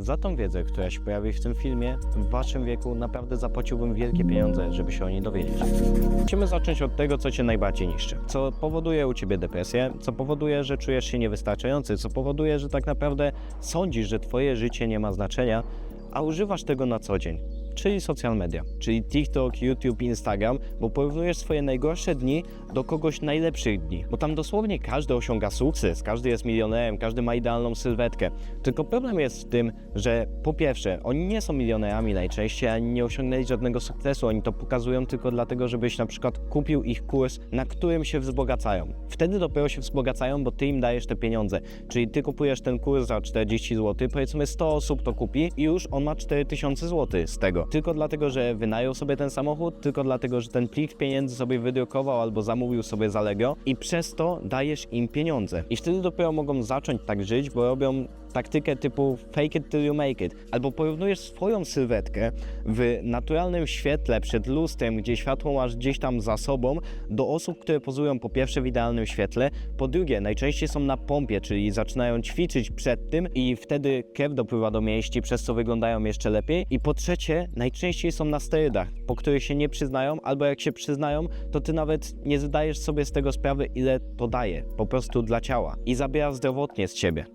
Za tą wiedzę, która się pojawi w tym filmie, w waszym wieku naprawdę zapłaciłbym wielkie pieniądze, żeby się o niej dowiedzieć. Musimy zacząć od tego, co cię najbardziej niszczy. Co powoduje u ciebie depresję, co powoduje, że czujesz się niewystarczający, co powoduje, że tak naprawdę sądzisz, że twoje życie nie ma znaczenia, a używasz tego na co dzień. Czyli social media, czyli TikTok, YouTube, Instagram, bo porównujesz swoje najgorsze dni do kogoś najlepszych dni. Bo tam dosłownie każdy osiąga sukces, każdy jest milionerem, każdy ma idealną sylwetkę. Tylko problem jest w tym, że po pierwsze, oni nie są milionerami najczęściej, ani nie osiągnęli żadnego sukcesu. Oni to pokazują tylko dlatego, żebyś na przykład kupił ich kurs, na którym się wzbogacają. Wtedy dopiero się wzbogacają, bo ty im dajesz te pieniądze. Czyli ty kupujesz ten kurs za 40 zł, powiedzmy 100 osób to kupi i już on ma 4000 zł z tego. Tylko dlatego, że wynajął sobie ten samochód, tylko dlatego, że ten plik pieniędzy sobie wydrukował albo zamówił sobie za Lego i przez to dajesz im pieniądze. I wtedy dopiero mogą zacząć tak żyć, bo robią taktykę typu fake it till you make it. Albo porównujesz swoją sylwetkę w naturalnym świetle przed lustrem, gdzie światło masz gdzieś tam za sobą, do osób, które pozują po pierwsze w idealnym świetle, po drugie najczęściej są na pompie, czyli zaczynają ćwiczyć przed tym i wtedy krew dopływa do mięśni, przez co wyglądają jeszcze lepiej. I po trzecie najczęściej są na sterydach, po których się nie przyznają, albo jak się przyznają, to ty nawet nie zdajesz sobie z tego sprawy, ile to daje po prostu dla ciała i zabiera zdrowotnie z ciebie.